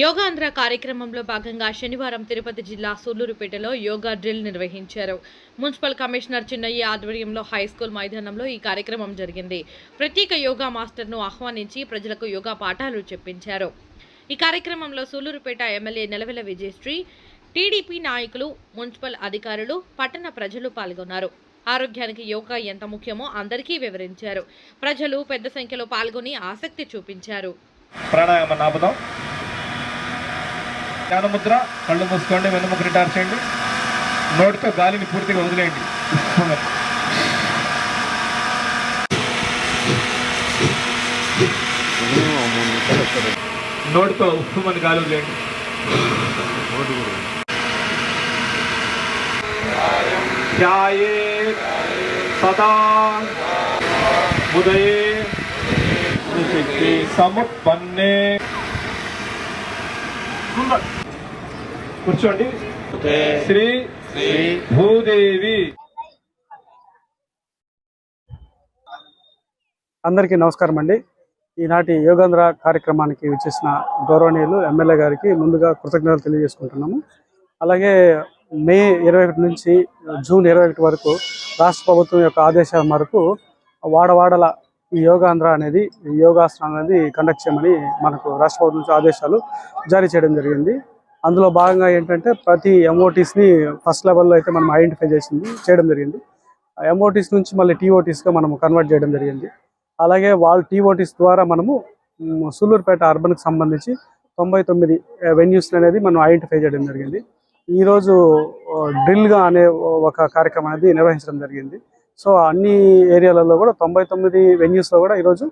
యోగాంధ్ర కార్యక్రమంలో భాగంగా శనివారం తిరుపతి జిల్లా సూళ్ళూరుపేటలో యోగా డ్రిల్ నిర్వహించారు. మున్సిపల్ కమిషనర్ చిన్నయ్య ఆధ్వర్యంలో హై స్కూల్ మైదానంలో ఈ కార్యక్రమం జరిగింది. ప్రత్యేక యోగా మాస్టర్ను ఆహ్వానించి ప్రజలకు యోగా పాఠాలు చెప్పించారు. ఈ కార్యక్రమంలో సూళ్ళూరుపేట ఎమ్మెల్యే నెలవెల విజయశ్రీ టీడీపీ నాయకులు మున్సిపల్ అధికారులు పట్టణ ప్రజలు పాల్గొన్నారు. ఆరోగ్యానికి యోగా ఎంత ముఖ్యమో అందరికీ వివరించారు. ప్రజలు పెద్ద సంఖ్యలో పాల్గొని ఆసక్తి చూపించారు. ధ్యానముద్ర కళ్ళు మూసుకోండి వెన్నుముక రిటార్ చేయండి. నోటితో గాలిని పూర్తిగా వదిలేయండి. నోటితో ఉప్పుమని గాలి వదిలేయండి. ధ్యాయే సదా ఉదయే శక్తి సముత్పన్నే కూర్చోండి. శ్రీ శ్రీ భూదేవి. అందరికీ నమస్కారం అండి. ఈనాటి యోగాంధ్ర కార్యక్రమానికి విచ్చేసిన గౌరవనీయులు ఎమ్మెల్యే గారికి ముందుగా కృతజ్ఞతలు తెలియజేసుకుంటున్నాము. అలాగే మే ఇరవై ఒకటి నుంచి జూన్ ఇరవై ఒకటి వరకు రాష్ట్ర ప్రభుత్వం యొక్క ఆదేశాల మేరకు వాడవాడల ఈ యోగాంధ్ర అనేది యోగాసనం అనేది కండక్ట్ చేయమని మనకు రాష్ట్ర ప్రభుత్వం నుంచి ఆదేశాలు జారీ చేయడం జరిగింది. అందులో భాగంగా ఏంటంటే ప్రతి ఎంఓటీస్ని ఫస్ట్ లెవెల్లో అయితే మనం ఐడెంటిఫై చేసింది చేయడం జరిగింది. ఎంఓటీస్ నుంచి మళ్ళీ టీఓటీస్గా మనం కన్వర్ట్ చేయడం జరిగింది. అలాగే వాళ్ళ టీఓటీస్ ద్వారా మనము సూళ్ళూరుపేట అర్బన్కి సంబంధించి తొంభై తొమ్మిది వెన్యూస్ అనేది మనం ఐడెంటిఫై చేయడం జరిగింది. ఈరోజు డ్రిల్గా అనే ఒక కార్యక్రమం అనేది నిర్వహించడం జరిగింది. సో అన్ని ఏరియాలలో కూడా తొంభై తొమ్మిది వెన్యూస్లో కూడా ఈరోజు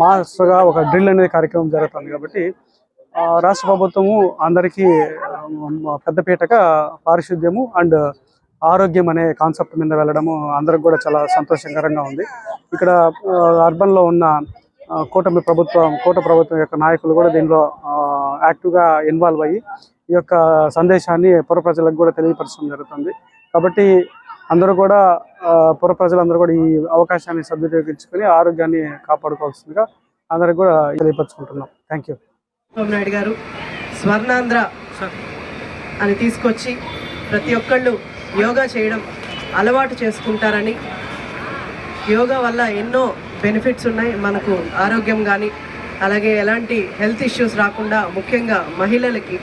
మాస్గా ఒక డ్రిల్ అనేది కార్యక్రమం జరుగుతుంది కాబట్టి ఆ, రాష్ట్ర ప్రభుత్వము అందరికీ ఆ, పెద్దపీటగా పారిశుద్ధ్యము అండ్ ఆరోగ్యం అనే కాన్సెప్ట్ మీద వెళ్ళడము అందరికి కూడా చాలా సంతోషకరంగా ఉంది. ఇక్కడ అర్బన్లో ఉన్న కూటమి ప్రభుత్వం కూట ప్రభుత్వం యొక్క నాయకులు కూడా దీనిలో యాక్టివ్గా ఇన్వాల్వ్ అయ్యి ఈ యొక్క సందేశాన్ని పొర ప్రజలకు కూడా తెలియపరచడం జరుగుతుంది. కాబట్టి అందరూ కూడా పుర ప్రజలందరూ కూడా ఈ అవకాశాన్ని సద్వినియోగించుకొని ఆరోగ్యాన్ని కాపాడుకోవాల్సిందిగా అందరికి కూడా తెలియపరచుకుంటున్నాం. థ్యాంక్ యూ చంద్రబాబు నాయుడు గారు స్వర్ణాంధ్ర అని తీసుకొచ్చి ప్రతి ఒక్కళ్ళు యోగా చేయడం అలవాటు చేసుకుంటారని. యోగా వల్ల ఎన్నో బెనిఫిట్స్ ఉన్నాయి మనకు ఆరోగ్యం కానీ అలాగే ఎలాంటి హెల్త్ ఇష్యూస్ రాకుండా ముఖ్యంగా మహిళలకి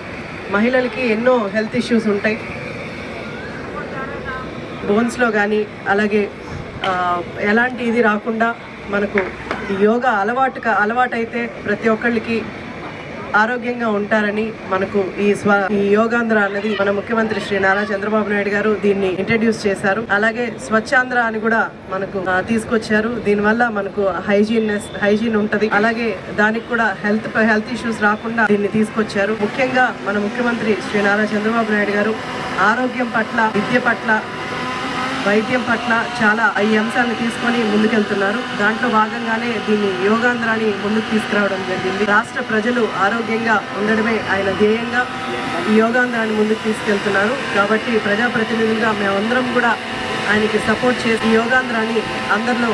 మహిళలకి ఎన్నో హెల్త్ ఇష్యూస్ ఉంటాయి. బోన్స్లో కానీ అలాగే ఎలాంటి ఇది రాకుండా మనకు యోగా అలవాటుగా అలవాటైతే ప్రతి ఒక్కళ్ళకి ఆరోగ్యంగా ఉంటారని మనకు ఈ స్వ ఈ యోగాంధ్ర అన్నది మన ముఖ్యమంత్రి శ్రీ నారా చంద్రబాబు నాయుడు గారు దీన్ని ఇంట్రడ్యూస్ చేశారు. అలాగే స్వచ్ఛాంధ్ర అని కూడా మనకు తీసుకొచ్చారు. దీనివల్ల మనకు హైజీన్నెస్ హైజీన్ ఉంటది. అలాగే దానికి కూడా హెల్త్ హెల్త్ ఇష్యూస్ రాకుండా దీన్ని తీసుకొచ్చారు. ముఖ్యంగా మన ముఖ్యమంత్రి శ్రీ నారా చంద్రబాబు నాయుడు గారు ఆరోగ్యం పట్ల విద్య పట్ల వైద్యం పట్ల చాలా ఈ అంశాలను తీసుకొని ముందుకెళ్తున్నారు. దాంట్లో భాగంగానే దీన్ని యోగాంధ్రాన్ని ముందుకు తీసుకురావడం జరిగింది. రాష్ట్ర ప్రజలు ఆరోగ్యంగా ఉండడమే ఆయన ధ్యేయంగా ఈ యోగాంధ్రాన్ని ముందుకు తీసుకెళ్తున్నారు. కాబట్టి ప్రజాప్రతినిధులుగా మేమందరం కూడా ఆయనకి సపోర్ట్ చేసి యోగాంధ్రాన్ని అందరిలో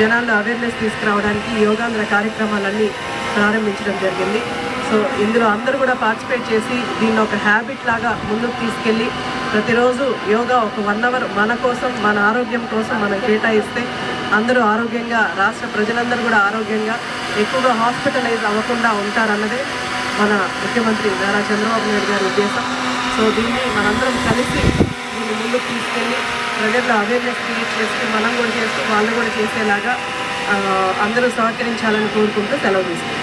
జనాల్లో అవేర్నెస్ తీసుకురావడానికి యోగాంధ్ర కార్యక్రమాలన్నీ ప్రారంభించడం జరిగింది. సో ఇందులో అందరూ కూడా పార్టిసిపేట్ చేసి దీన్ని ఒక హ్యాబిట్ లాగా ముందుకు తీసుకెళ్ళి ప్రతిరోజు యోగా ఒక వన్ అవర్ మన కోసం మన ఆరోగ్యం కోసం మనం కేటాయిస్తే అందరూ ఆరోగ్యంగా రాష్ట్ర ప్రజలందరూ కూడా ఆరోగ్యంగా ఎక్కువగా హాస్పిటలైజ్ అవ్వకుండా ఉంటారన్నదే మన ముఖ్యమంత్రి నారా చంద్రబాబు నాయుడు గారి ఉద్దేశం. సో దీన్ని మనందరం కలిసి దీన్ని ముందుకు తీసుకెళ్ళి ప్రజల్లో అవేర్నెస్ క్రియేట్ చేసి మనం కూడా చేస్తూ వాళ్ళు కూడా చేసేలాగా అందరూ సహకరించాలని కోరుకుంటూ సెలవు తీసుకుంటాం